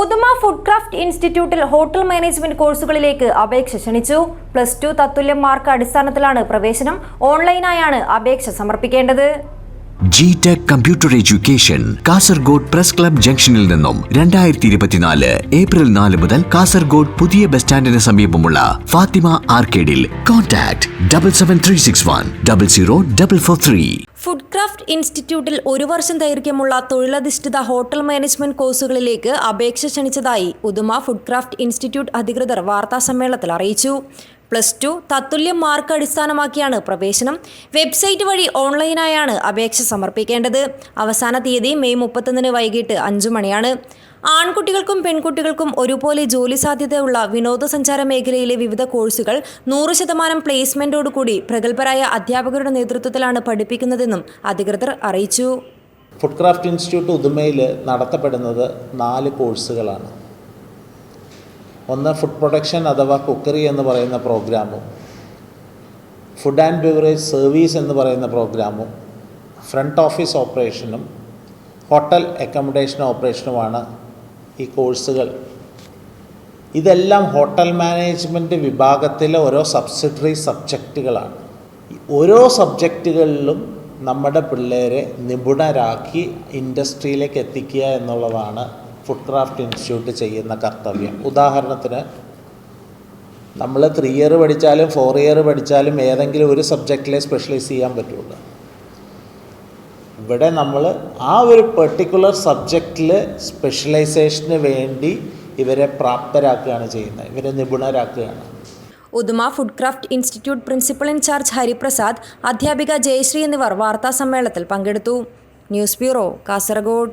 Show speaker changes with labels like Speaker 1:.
Speaker 1: Uduma food craft ഇൻസ്റ്റിറ്റ്യൂട്ടിൽ hotel management കോഴ്സുകളിലേക്ക് അപേക്ഷ ക്ഷണിച്ചു. പ്ലസ് ടു തത്തുല്യം മാർക്ക് അടിസ്ഥാനത്തിലാണ് പ്രവേശനം. ഓൺലൈനായാണ് അപേക്ഷ സമർപ്പിക്കേണ്ടത്.
Speaker 2: G tech computer education Kasaragod press club ജംഗ്ഷനിൽ നിന്നും രണ്ടായിരത്തി ഇരുപത്തിനാല് ഏപ്രിൽ നാല് മുതൽ കാസർഗോഡ് പുതിയ ബസ് സ്റ്റാൻഡിന് സമീപമുള്ള Fathima ആർക്കേഡിൽ. Contact double seven three six one double zero double four three
Speaker 1: food craft ഇൻസ്റ്റിറ്റ്യൂട്ടിൽ ഒരു വർഷം ദൈർഘ്യമുള്ള തൊഴിലധിഷ്ഠിത ഹോട്ടൽ മാനേജ്മെന്റ് കോഴ്സുകളിലേക്ക് അപേക്ഷ ക്ഷണിച്ചതായി ഉദുമ ഫുഡ് ക്രാഫ്റ്റ് ഇൻസ്റ്റിറ്റ്യൂട്ട് അധികൃതർ വാർത്താസമ്മേളനത്തിൽ അറിയിച്ചു. പ്ലസ് ടു തത്തുല്യം മാർക്ക് അടിസ്ഥാനമാക്കിയാണ് പ്രവേശനം. വെബ്സൈറ്റ് വഴി ഓൺലൈനായാണ് അപേക്ഷ സമർപ്പിക്കേണ്ടത്. അവസാന തീയതി മെയ് മുപ്പത്തൊന്നിന് വൈകിട്ട് അഞ്ചു മണിയാണ്. ആൺകുട്ടികൾക്കും പെൺകുട്ടികൾക്കും ഒരുപോലെ ജോലി സാധ്യതയുള്ള വിനോദസഞ്ചാര മേഖലയിലെ വിവിധ കോഴ്സുകൾ നൂറ് ശതമാനം പ്ലേസ്മെന്റോടുകൂടി പ്രഗത്ഭരായ അധ്യാപകരുടെ നേതൃത്വത്തിലാണ് പഠിപ്പിക്കുന്നതെന്നും അധികൃതർ അറിയിച്ചു.
Speaker 3: ഫുഡ് ക്രാഫ്റ്റ് ഇൻസ്റ്റിറ്റ്യൂട്ട് ഉദുമയിൽ നടത്തപ്പെടുന്നത് നാല് കോഴ്സുകളാണ്. ഒന്ന് ഫുഡ് പ്രൊഡക്ഷൻ അഥവാ കുക്കറി എന്ന് പറയുന്ന പ്രോഗ്രാമും ഫുഡ് ആൻഡ് ബിവറേജ് സർവീസ് എന്ന് പറയുന്ന പ്രോഗ്രാമും ഫ്രണ്ട് ഓഫീസ് ഓപ്പറേഷനും ഹോട്ടൽ അക്കോമഡേഷൻ ഓപ്പറേഷനുമാണ് ഈ കോഴ്സുകൾ. ഇതെല്ലാം ഹോട്ടൽ മാനേജ്മെന്റ് വിഭാഗത്തിലെ ഓരോ സബ്സിഡറി സബ്ജക്റ്റുകളാണ്. ഓരോ സബ്ജക്റ്റുകളിലും നമ്മുടെ പിള്ളേരെ നിപുണരാക്കി ഇൻഡസ്ട്രിയിലേക്ക് എത്തിക്കുക എന്നുള്ളതാണ് ഫുഡ് ക്രാഫ്റ്റ് ഇൻസ്റ്റിറ്റ്യൂട്ട് ചെയ്യുന്ന കർത്തവ്യം. ഉദാഹരണത്തിന് നമ്മൾ ത്രീ ഇയർ പഠിച്ചാലും ഫോർ ഇയർ പഠിച്ചാലും ഏതെങ്കിലും ഒരു സബ്ജക്റ്റിലെ സ്പെഷ്യലൈസ് ചെയ്യാൻ പറ്റുള്ളൂ ഇവിടെ നമ്മൾ ആ ഒരു പെർട്ടിക്കുലർ സബ്ജക്റ്റിൽ സ്പെഷ്യലൈസേഷന് വേണ്ടി ഇവരെ പ്രാപ്തരാക്കുകയാണ് ചെയ്യുന്നത്. ഇവരെ നിപുണരാക്കുകയാണ്.
Speaker 1: Uduma food craft institute principal incharge Hariprasad അധ്യാപിക ജയശ്രീ എന്നിവർ വാർത്താ സമ്മേളനത്തിൽ പങ്കെടുത്തു. News bureau Kasaragod.